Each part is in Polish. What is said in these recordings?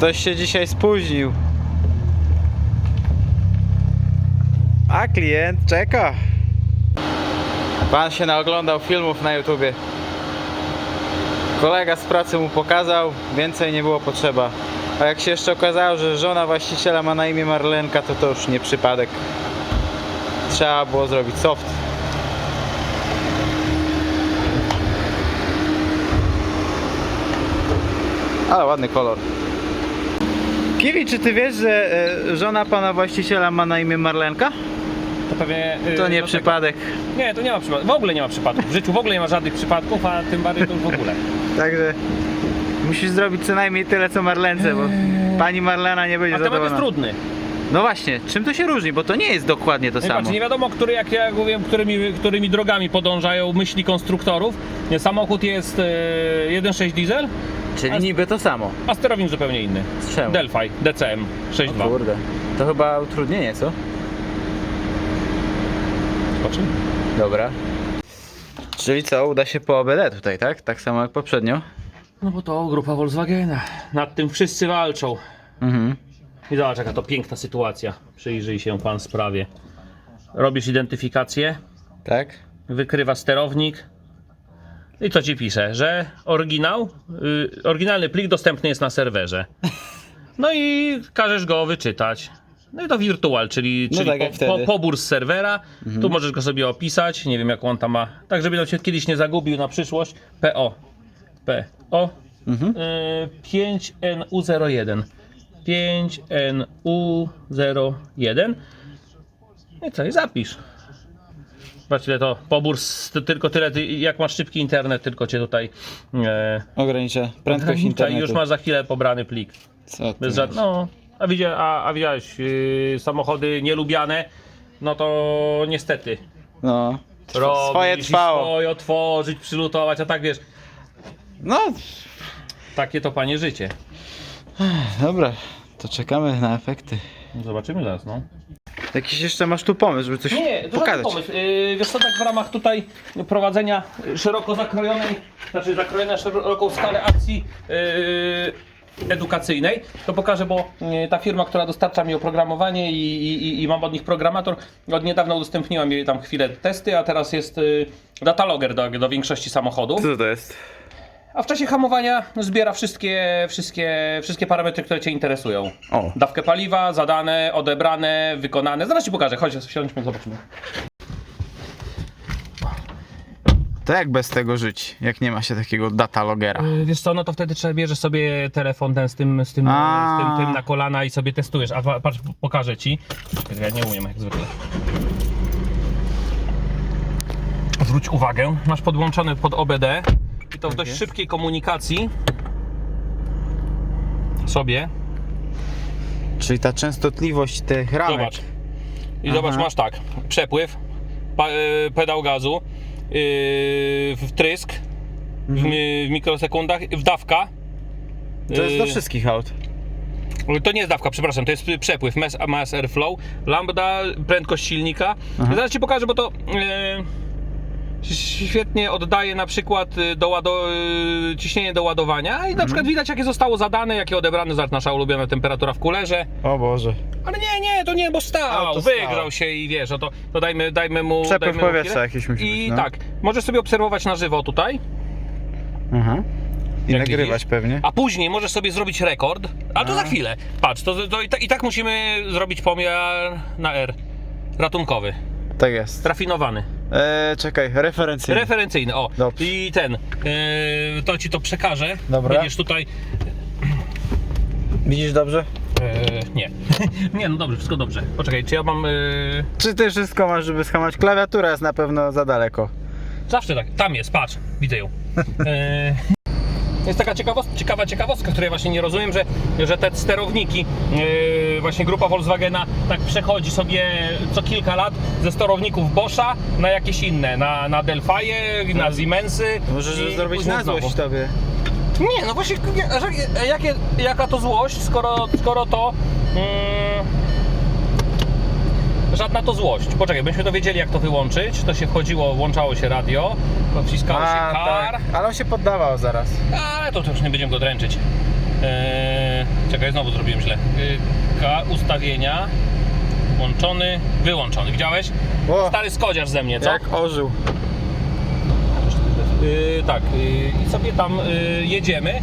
Ktoś się dzisiaj spóźnił. A klient czeka. Pan się naoglądał filmów na YouTubie. Kolega z pracy mu pokazał, więcej nie było potrzeba. A jak się jeszcze okazało, że żona właściciela ma na imię Marlenka, to to już nie przypadek. Trzeba było zrobić soft. Ale ładny kolor. Kiwi, czy ty wiesz, że e, żona pana właściciela ma na imię Marlenka? To pewnie. y, To nie do przypadek. Tego... Nie, to nie ma przypadków. W ogóle nie ma przypadków. W życiu w ogóle nie ma żadnych przypadków, a tym bardziej to już w ogóle. Także musisz zrobić co najmniej tyle co Marlence, bo pani Marlena nie będzie A temat jest zadowolona. trudny. No właśnie, czym to się różni? Bo to nie jest dokładnie to Nie, samo. patrz, nie wiadomo, który, jak ja mówię, którymi, którymi drogami podążają myśli konstruktorów. Nie, Samochód jest e, 1.6 diesel, Czyli niby to samo. a sterownik zupełnie inny. Z czemu? Delphi DCM O 6.2. kurde. To chyba utrudnienie, co? Zobaczymy. Dobra. Czyli co, uda się po OBD tutaj, tak? Tak samo jak poprzednio? No bo to grupa Volkswagena. Nad tym wszyscy walczą. Mhm. I zobacz jaka to piękna sytuacja. Przyjrzyj się pan sprawie. Robisz identyfikację, Tak? wykrywa sterownik. I co ci pisze? Że oryginał, y, oryginalny plik dostępny jest na serwerze. No i każesz go wyczytać. No i to wirtual, czyli, No czyli tak jak po, wtedy. Mhm. po, pobór z serwera. Tu możesz go sobie opisać. Nie wiem jak on tam ma. Tak, żeby on się kiedyś nie zagubił na przyszłość. PO. PO. Mhm. Y, 5NU01. 5NU01. No I co? I zapisz. Zobacz ile to pobór, tylko tyle, ty- jak masz szybki internet, tylko cię tutaj e, Ogranicza prędkość internetu. i już masz za chwilę pobrany plik. Co ty Bez żad... No, a, widzia, a, a widziałeś, yy, samochody nielubiane, no to niestety. No. Robisz Swoje trwało. Swoje otworzyć, przylutować, a tak wiesz, No, takie to panie życie. dobra. To czekamy na efekty. Zobaczymy zaraz, no. Jakiś jeszcze masz tu pomysł, żeby coś Nie, to pokazać? pomysł. Yy, wiesz co, tak w ramach tutaj prowadzenia szeroko zakrojonej, znaczy zakrojonej na szeroką skalę akcji yy, edukacyjnej, to pokażę, bo yy, ta firma, która dostarcza mi oprogramowanie i, i, i mam od nich programator, od niedawna udostępniła mi tam chwilę testy, a teraz jest yy, datalogger do, do większości samochodów. Co to jest? A w czasie hamowania zbiera wszystkie, wszystkie, wszystkie parametry, które Cię interesują. O. Dawkę paliwa, zadane, odebrane, wykonane. Zaraz Ci pokażę, chodź, wsiądźmy, zobaczymy. To jak bez tego żyć, jak nie ma się takiego datalogera? Yy, Wiesz co, no to wtedy trzeba bierzesz sobie telefon ten z tym, z tym, A. z tym, tym na kolana i sobie testujesz. A pa- patrz, pokażę ci. Ja nie umiem jak zwykle. Zwróć uwagę, masz podłączony pod OBD i to w dość jest. szybkiej komunikacji sobie. Czyli ta częstotliwość tych ramek. Zobacz. I Aha. zobacz, masz tak, przepływ, pa, y, pedał gazu, yy, wtrysk w, mi- w mikrosekundach, wdawka. To jest do Yy, wszystkich aut. To nie jest dawka, przepraszam, to jest przepływ, mass, mass airflow, lambda, prędkość silnika. Aha. Zaraz Ci pokażę, bo to e, świetnie oddaje na przykład e, do łado, e, ciśnienie do ładowania i na Mhm. przykład widać jakie zostało zadane, jakie odebrane, zobacz nasza ulubiona temperatura w kulerze. O Boże. Ale nie, nie, to nie, bo stał, A, to stał. wygrzał się i wiesz, no to, to dajmy, dajmy mu... Przepływ dajmy mu powietrza chwilę. jakiś musi I być, no. tak, możesz sobie obserwować na żywo tutaj, Aha. I Jak nagrywać widzisz? pewnie. A później możesz sobie zrobić rekord, ale to A. za chwilę. Patrz, to, to i, ta, i tak musimy zrobić pomiar na R. Ratunkowy, Tak jest. rafinowany, Eee, czekaj, referencyjny. referencyjny. O, Dobrze. i ten, yy, to ci to przekażę. Dobra. Widzisz tutaj. Widzisz dobrze? Yy, nie. nie, no dobrze, wszystko dobrze. Poczekaj, czy ja mam. Yy, Czy ty wszystko masz, żeby schamować? Klawiatura jest na pewno za daleko. zawsze tak. Tam jest, patrz, widzę ją. Jest taka ciekawostka, ciekawa ciekawostka, której właśnie nie rozumiem, że, że te sterowniki, yy, właśnie grupa Volkswagena tak przechodzi sobie co kilka lat ze sterowników Boscha na jakieś inne, na, na Delphi'e, na Siemensy. Możesz i zrobić później na złość znowu. tobie. Nie, no właśnie, nie, że- jakie, jaka to złość, skoro, skoro to... Mm, żadna to złość. Poczekaj, byśmy to wiedzieli jak to wyłączyć. To się wchodziło, włączało się radio, wciskało się A, kar. tak. Ale on się poddawał zaraz. Ale to, już nie będziemy go dręczyć. Eee, czekaj, znowu zrobiłem źle. Yy, K, ustawienia. Włączony, wyłączony. Widziałeś? O, Stary skodziarz ze mnie, co? jak ożył. Yy, tak, yy, i sobie tam yy, jedziemy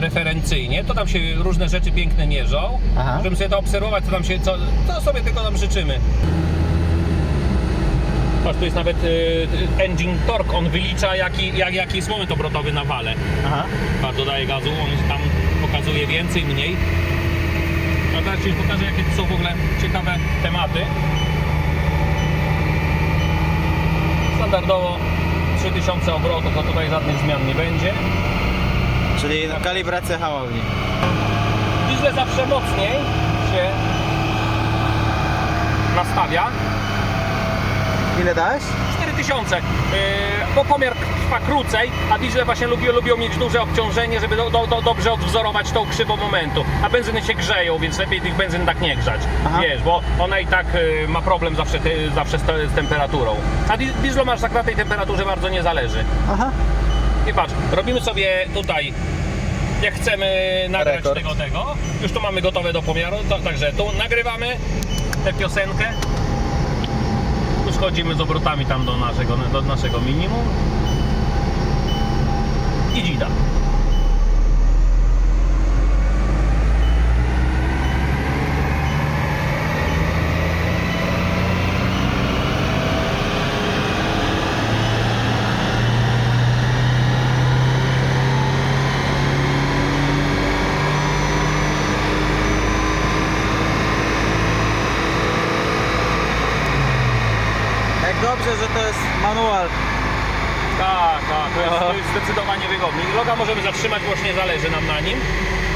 referencyjnie, to tam się różne rzeczy piękne mierzą, Aha. żeby sobie to obserwować, co tam się, co, co sobie tylko tam życzymy. Patrz, tu jest nawet yy, engine torque, on wylicza jaki, jak, jaki jest moment obrotowy na wale. Aha. Patrz, dodaje gazu, on tam pokazuje więcej, mniej. A teraz Ci pokażę, jakie tu są w ogóle ciekawe tematy. Standardowo 3000 obrotów, to tutaj żadnych zmian nie będzie. Czyli no, kalibracja hamowni. Diesle zawsze mocniej się nastawia. Ile dałeś? 4000, yy, bo pomiar trwa krócej, a diesle właśnie lubią, lubią mieć duże obciążenie, żeby do, do, do, dobrze odwzorować tą krzywą momentu. A benzyny się grzeją, więc lepiej tych benzyn tak nie grzać. Aha. Wiesz, bo ona i tak yy, ma problem zawsze, ty, zawsze z, te- z temperaturą. A di- dieslu masz tak na tej temperaturze bardzo nie zależy. Aha. I patrz, robimy sobie tutaj, jak chcemy nagrać Rekord. tego, tego. Już to mamy gotowe do pomiaru, to, także tu nagrywamy tę piosenkę. Tu schodzimy z obrotami tam do naszego, do naszego minimum. I dzida. Jak dobrze, że to jest manual. Tak, tak, to jest, Aha. to jest zdecydowanie wygodniej. Loga możemy zatrzymać, bo już nie zależy nam na nim.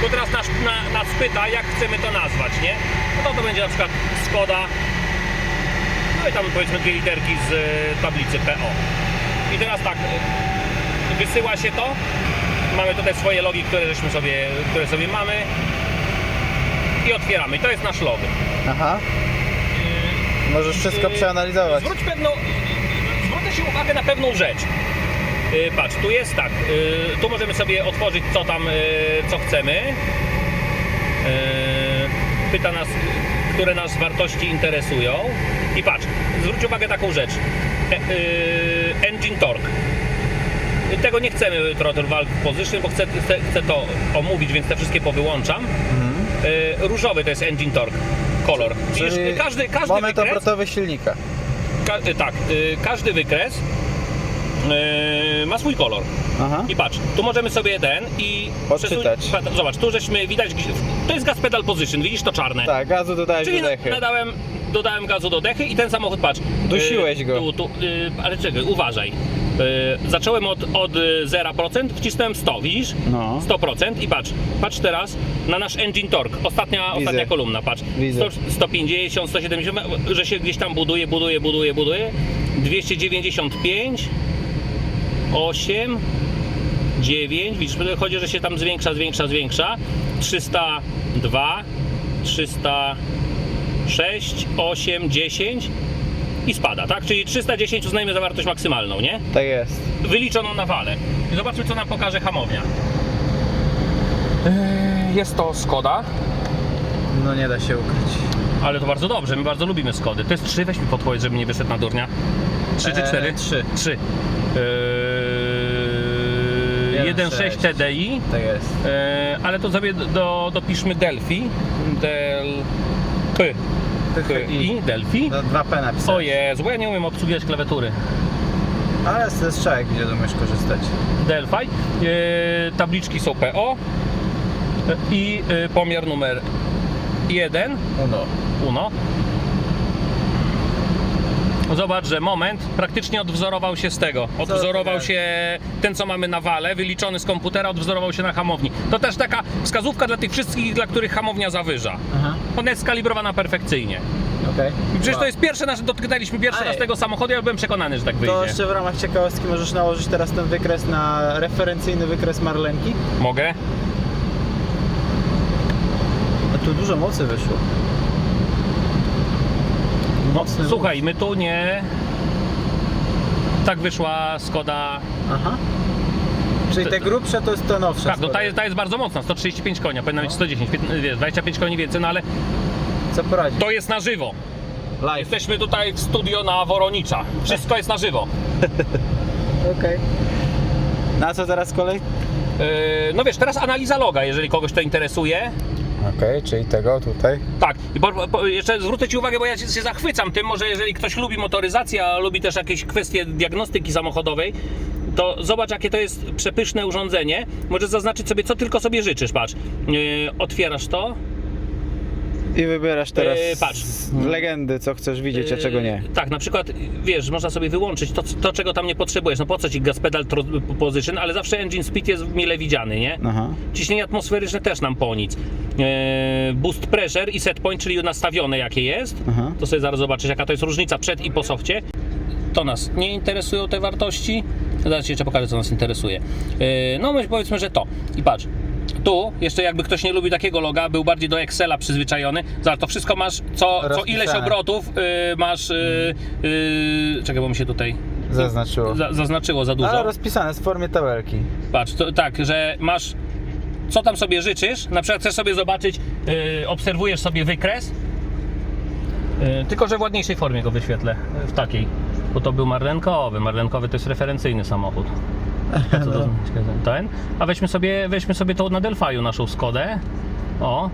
Tu teraz nas, na, nas pyta, jak chcemy to nazwać, nie? No to to będzie na przykład Skoda. No i tam powiedzmy dwie literki z e, tablicy PO. I teraz tak, e, wysyła się to. Mamy tutaj swoje logi, które żeśmy sobie, które sobie mamy. I otwieramy. I to jest nasz log. Aha. Możesz wszystko przeanalizować. Zwróć pewną, zwrócę się uwagę na pewną rzecz. Yy, Patrz, tu jest tak, yy, tu możemy sobie otworzyć co tam, yy, co chcemy. Pyta nas, które nas wartości interesują. I patrz, zwróć uwagę taką rzecz. E, engine torque. Tego nie chcemy throttle valve position, bo chcę, chcę, chcę to omówić, więc te wszystkie powyłączam. Yy, różowy to jest engine torque. Kolor. Widzisz, Czyli każdy, każdy Moment wykres, obrotowy silnika. Ka- y, tak, y, każdy wykres y, ma swój kolor. Aha. I patrz, tu możemy sobie ten i Odczytać. przesu- pa- Zobacz, tu żeśmy widać, gdzie- to jest gas pedal position, widzisz to czarne. Tak, gazu dodałeś Czyli do dechy. nadałem, dodałem gazu do dechy i ten samochód, patrz. Dusiłeś go. Tu, tu, y, ale czekaj, uważaj. Y, zacząłem od, od y, 0%, wcisnąłem 100, widzisz? No. 100% i patrz, patrz teraz na nasz engine torque. Ostatnia, ostatnia kolumna, patrz. Widzę. 100, 150, 170, że się gdzieś tam buduje, buduje, buduje, buduje. 295, 8, 9, widzisz, chodzi, że się tam zwiększa, zwiększa, zwiększa. 302, 306, 8, 10 i spada, tak? Czyli 310 uznajmy za wartość maksymalną, nie? Tak jest. wyliczoną na wale. I zobaczmy, co nam pokaże hamownia. Jest to Skoda, No nie da się ukryć. ale to bardzo dobrze, my bardzo lubimy Skody. To jest 3, weź mi podpowiedz, żeby nie wyszedł na durnia. 3 czy Eee, 4? trzy. 3. Eee, Jeden 1.6 sześć. TDI, Tak jest. eee, ale to sobie do, dopiszmy Delphi. Del... P. P. I Delphi. No, dwa P napisałem. O Jezu, bo ja nie umiem obsługiwać klawiatury. Ale ze strzałek gdzie umiesz korzystać. Delphi. E, tabliczki są PO i e, pomiar numer 1, Uno. UNO. Zobacz, że moment praktycznie odwzorował się z tego. Odwzorował się ten, co mamy na wale, wyliczony z komputera, odwzorował się na hamowni. To też taka wskazówka dla tych wszystkich, dla których hamownia zawyża. Aha. Ona jest skalibrowana perfekcyjnie. I przecież to jest pierwsze nasze, dotknęliśmy pierwszy Ej. raz tego samochodu, ja byłem przekonany, że tak To wyjdzie. jeszcze w ramach ciekawostki możesz nałożyć teraz ten wykres na referencyjny wykres Marlenki. Mogę? A tu dużo mocy wyszło. Mocny Słuchaj, my tu nie... Tak wyszła Skoda Aha. Czyli te grubsze to jest to nowsze. Tak, no ta jest, ta jest bardzo mocna, 135 konia, powinna mieć 110, 15, wiesz, 25 koni więcej, no ale Co poradzić? to jest na żywo. Live. Jesteśmy tutaj w studio na Woronicza. Wszystko jest na żywo. Okej. Na co teraz kolej? Yy, no wiesz, teraz analiza loga, jeżeli kogoś to interesuje. Okej, czyli tego tutaj. Tak, po, po, jeszcze zwrócę Ci uwagę, bo ja się, się zachwycam tym, może jeżeli ktoś lubi motoryzację, a lubi też jakieś kwestie diagnostyki samochodowej, to zobacz jakie to jest przepyszne urządzenie. Możesz zaznaczyć sobie, co tylko sobie życzysz, patrz. Yy, otwierasz to, I wybierasz teraz Yy, patrz. z legendy, co chcesz widzieć, a czego nie. Yy, Tak, na przykład, wiesz, można sobie wyłączyć to, to, czego tam nie potrzebujesz. No po co ci gas pedal tro- position, ale zawsze engine speed jest mile widziany, nie? Aha. Ciśnienie atmosferyczne też nam po nic. Eee, boost pressure i set point, czyli nastawione jakie jest. Aha. To sobie zaraz zobaczysz, jaka to jest różnica przed i po softie. To nas nie interesują te wartości. Zaraz ci jeszcze pokażę, co nas interesuje. Eee, no, my powiedzmy, że to. I patrz. Tu, jeszcze jakby ktoś nie lubi takiego loga, był bardziej do Excela przyzwyczajony. Zobacz, to wszystko masz, co, co Rozpisane. ileś obrotów yy, masz. Yy, yy, czekaj, bo mi się tutaj Zaznaczyło. za, zaznaczyło za dużo. Ale rozpisane w formie tabelki. Patrz, to, tak, że masz co tam sobie życzysz, na przykład chcesz sobie zobaczyć, yy, obserwujesz sobie wykres, yy, tylko że w ładniejszej formie go wyświetlę, yy, w takiej, bo to był marlenkowy, marlenkowy to jest referencyjny samochód. A co to, czekaj, ten? A weźmy sobie, weźmy sobie tą na Delphi'u naszą Skodę, o.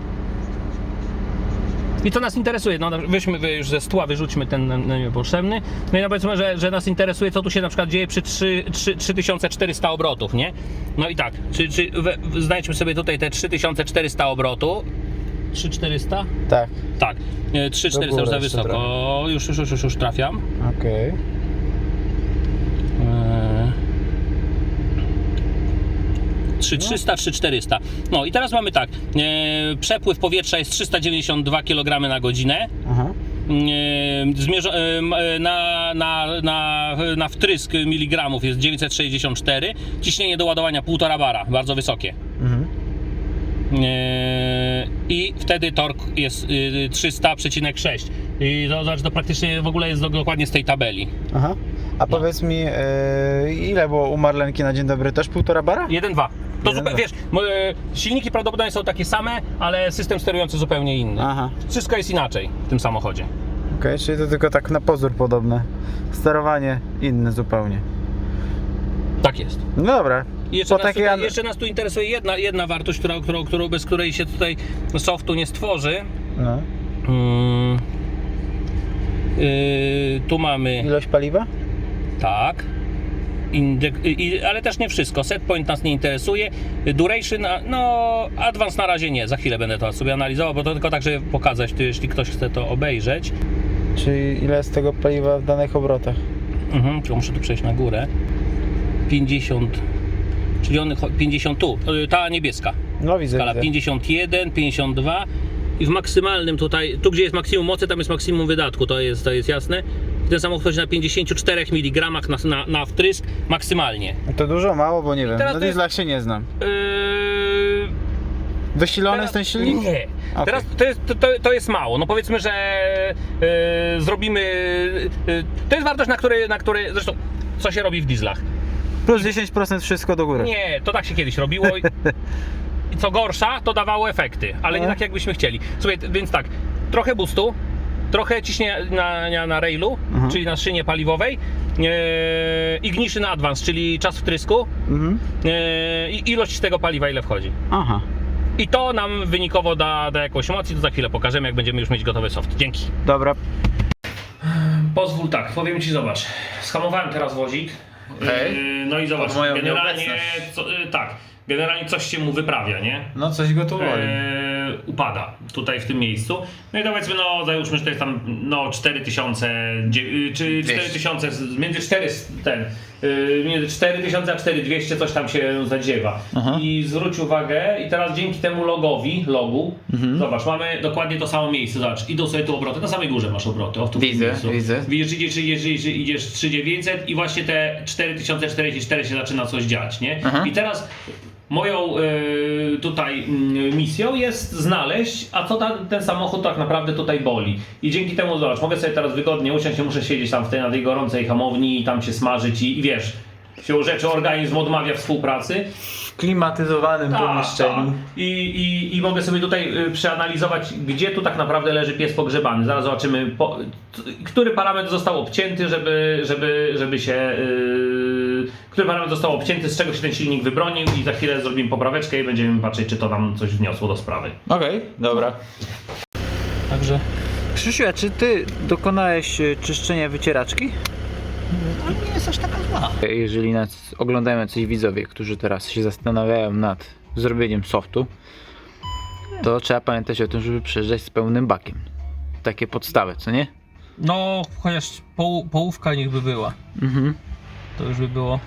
I co nas interesuje? No, weźmy wy- już ze stła, wyrzućmy ten n- n- niepotrzebny. No i no powiedzmy, że, że nas interesuje, co tu się na przykład dzieje przy 3, 3, 3400 obrotów, nie? No i tak, czy, czy we, znajdźmy sobie tutaj te 3400 obrotu. 3400? Tak. Tak, e, 3400 już za jeszcze wysoko. Już, już, już, już, już trafiam. Okej. 3300, 3400. No i teraz mamy tak. E, przepływ powietrza jest 392 kg na godzinę. Aha. E, zmierzo- e, e, na, na, na, na wtrysk miligramów jest 964. Ciśnienie do ładowania 1,5 bara, bardzo wysokie. Mhm. I wtedy tork jest y, 300,6. I to znaczy to praktycznie w ogóle jest do- dokładnie z tej tabeli. Aha. A powiedz mi, e, ile było u Marlenki na dzień dobry? Też półtora bara? 1-2. To Jeden, zupe- dwa. wiesz, e, silniki prawdopodobnie są takie same, ale system sterujący zupełnie inny. Aha. Wszystko jest inaczej w tym samochodzie. Okej, czyli to tylko tak na pozór podobne. Sterowanie inne zupełnie. Tak jest. No dobra. I jeszcze, Po nas, tutaj, an- jeszcze nas tu interesuje jedna, jedna wartość, która, którą, którą, bez której się tutaj softu nie stworzy. No. Yy, tu mamy Ilość paliwa? tak. Indek, ale też nie wszystko. Set point nas nie interesuje. Duration, no advance na razie nie. Za chwilę będę to sobie analizował, bo to tylko tak, żeby pokazać, jeśli ktoś chce to obejrzeć. Czyli ile z tego paliwa w danych obrotach? Mhm, tylko muszę tu przejść na górę. 50, czyli on, cho- 50 tu, y, ta niebieska. No widzę, Skala widzę. 51, 52 i w maksymalnym tutaj, tu gdzie jest maksimum mocy, tam jest maksimum wydatku, to jest, to jest jasne. Ten samochód chodzi na 54 mg na, na, na wtrysk maksymalnie. No To dużo, mało, bo nie wiem. teraz Na to jest- dieslach się nie znam. Yy, Wysilony jest ten silnik? Nie. Okej. Teraz to jest, to, to jest mało. No powiedzmy, że yy, zrobimy. Yy, to jest wartość, na której, na której. Zresztą, co się robi w dieslach? Plus 10% wszystko do góry. Nie, to tak się kiedyś robiło. I, co gorsza, to dawało efekty, ale nie No. tak jakbyśmy chcieli. Słuchaj, więc tak, trochę boostu, trochę ciśnienia na, na, na railu, Mhm. czyli na szynie paliwowej, yy, ignition advance, czyli czas wtrysku Mhm. yy, i ilość tego paliwa, ile wchodzi. Aha. I to nam wynikowo da, da jakąś moc i to za chwilę pokażemy, jak będziemy już mieć gotowy soft. Dzięki. Dobra. Pozwól tak, powiem Ci, zobacz. Schamowałem teraz wozik. Yy, no i zobacz, generalnie, co, yy, tak, generalnie coś się mu wyprawia, nie? No coś go tu woli. Eee, upada tutaj w tym miejscu. No i powiedzmy, no załóżmy, że to jest tam no 4000, dzie- y, czy 4000, z- między 4 ten, y, między 4000 a 4200 coś tam się zadziewa. Aha. I zwróć uwagę, i teraz dzięki temu logowi, logu, Mhm. zobacz, mamy dokładnie to samo miejsce, zobacz, idą sobie tu obroty, na samej górze masz obroty, o w tym Widzę, miejscu. widzę. Widzisz, idziesz, idziesz, idziesz, idziesz 3900 i właśnie te 4044 się zaczyna coś dziać, nie? Aha. I teraz moją y, tutaj mm, misją jest znaleźć, a co ta, ten samochód tak naprawdę tutaj boli. I dzięki temu, zobacz, mogę sobie teraz wygodnie usiąść, nie muszę siedzieć tam w tej, na tej gorącej hamowni i tam się smażyć i, i wiesz, siłą rzeczy organizm odmawia współpracy. W klimatyzowanym Tak, pomieszczeniu. tak. I, i, I mogę sobie tutaj y, przeanalizować, gdzie tu tak naprawdę leży pies pogrzebany. Zaraz zobaczymy, po, t- który parametr został obcięty, żeby, żeby, żeby się. Yy, który parametr został obcięty, z czego się ten silnik wybronił, i za chwilę zrobimy popraweczkę i będziemy patrzeć, czy to nam coś wniosło do sprawy. Okej, dobra. Także. Krzysiu, a czy ty dokonałeś e, czyszczenia wycieraczki? To nie jest aż taka zła. Jeżeli nas oglądają jacyś widzowie, którzy teraz się zastanawiają nad zrobieniem softu, to trzeba pamiętać o tym, żeby przyjeżdżać z pełnym bakiem. Takie podstawy, co nie? No, chociaż poł, połówka niech by była. Mhm. To już by było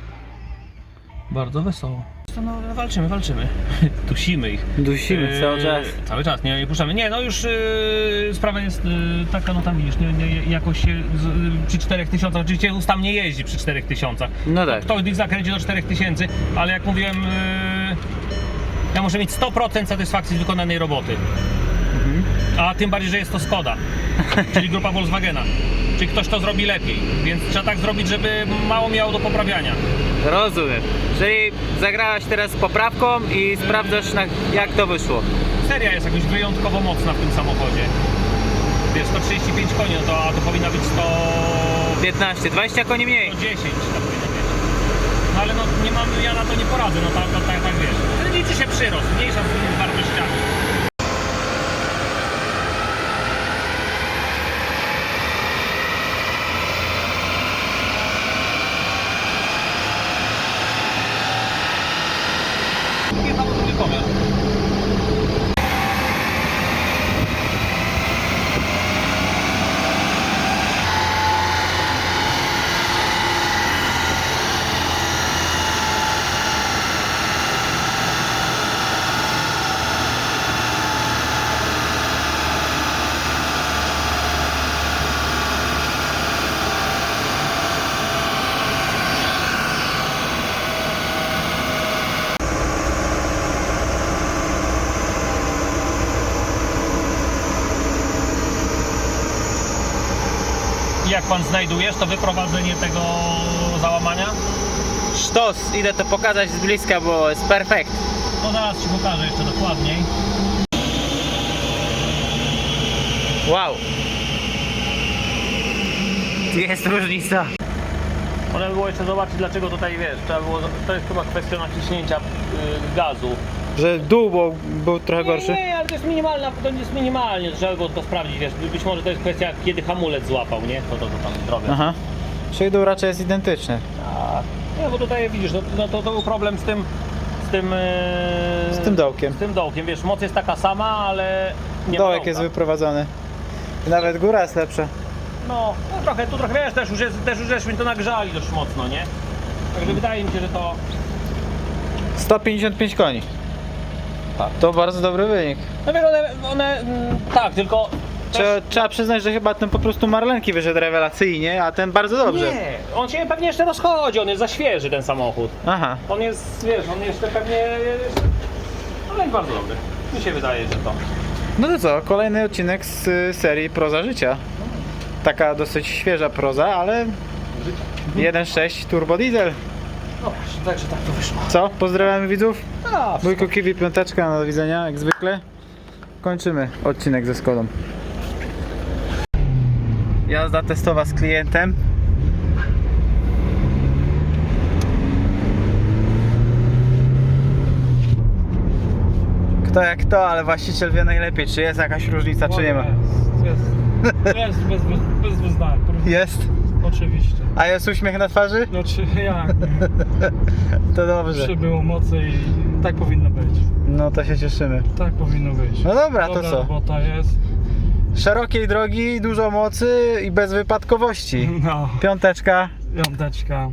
bardzo wesoło. To no, walczymy, walczymy. Dusimy ich. Dusimy Eee, cały czas. Cały czas, nie, nie puszczamy. Nie, no już yy, sprawa jest yy, taka, no tam widzisz, nie, nie, jakoś się z, yy, przy 4000, oczywiście us tam nie jeździ przy 4000. No tak. Ktoś gdzieś zakręci do 4000, ale jak mówiłem, yy, ja muszę mieć 100% satysfakcji z wykonanej roboty. Mhm. A tym bardziej, że jest to Skoda, czyli grupa Volkswagena. Czyli ktoś to zrobi lepiej, więc trzeba tak zrobić, żeby mało miało do poprawiania. Rozumiem. Czyli zagrałaś teraz poprawką i sprawdzasz na, jak to wyszło. Seria jest jakoś wyjątkowo mocna w tym samochodzie. Wiesz, 135 koni, no to, a to powinna być 100... 15, 20 koni mniej. 110 to powinno być. No ale no nie mam, ja na to nie poradzę, no tak, tak, tak, tak wiesz. Liczy się przyrost, mniejsza z wartościami. Jechało drugi pomiar. I jak pan znajdujesz to wyprowadzenie tego załamania? Sztos, idę to pokazać z bliska, bo jest perfekt. No zaraz ci pokażę jeszcze dokładniej. Wow. Jest różnica. Można by było jeszcze zobaczyć dlaczego tutaj wiesz, trzeba było, to jest chyba kwestia naciśnięcia y, gazu. Że dół był, był trochę gorszy. Nie, nie, ale to jest minimalna, to jest minimalnie, trzeba było to sprawdzić, wiesz, być może to jest kwestia kiedy hamulec złapał, nie? To to, to tam zrobię. Aha. Czyli dół raczej jest identyczny. Tak. Nie, bo tutaj widzisz, no, no to, to był problem z tym, z tym... e, Z tym dołkiem. Z tym dołkiem, wiesz, moc jest taka sama, ale nie ma Dołek dołka. jest wyprowadzony. I nawet góra jest lepsza. No, no trochę, tu trochę wiesz, też już, jest, też już żeśmy to nagrzali dość mocno, nie? Także wydaje mi się, że to... 155 koni. To bardzo dobry wynik. No wiesz, one, one mm, tak, tylko... trzeba przyznać, że chyba ten po prostu Marlenki wyszedł rewelacyjnie, a ten bardzo dobrze. Nie, on się pewnie jeszcze rozchodzi, on jest za świeży ten samochód. Aha. On jest, wiesz, on jeszcze pewnie... Ale jest bardzo dobry. Mi się wydaje, że to... No to co, kolejny odcinek z y, serii Proza Życia. Taka dosyć świeża proza, ale 1.6 Turbo Diesel. No także tak to wyszło. Co? Pozdrawiamy widzów. A, Wujko Kiwi piąteczka, do widzenia jak zwykle. Kończymy odcinek ze Skodą. Jazda testowa z klientem. Kto jak to, ale właściciel wie najlepiej, czy jest jakaś różnica, czy nie ma. Jest, jest, jest bez, bez, bez wyznań, Jest. Oczywiście. A jest uśmiech na twarzy? No czy jak? To dobrze. Przybyło mocy i tak powinno być. No to się cieszymy. Tak powinno być. No dobra, to Dobra co? robota jest. Szerokiej drogi, dużo mocy i bez wypadkowości. No, Piąteczka. jąteczka.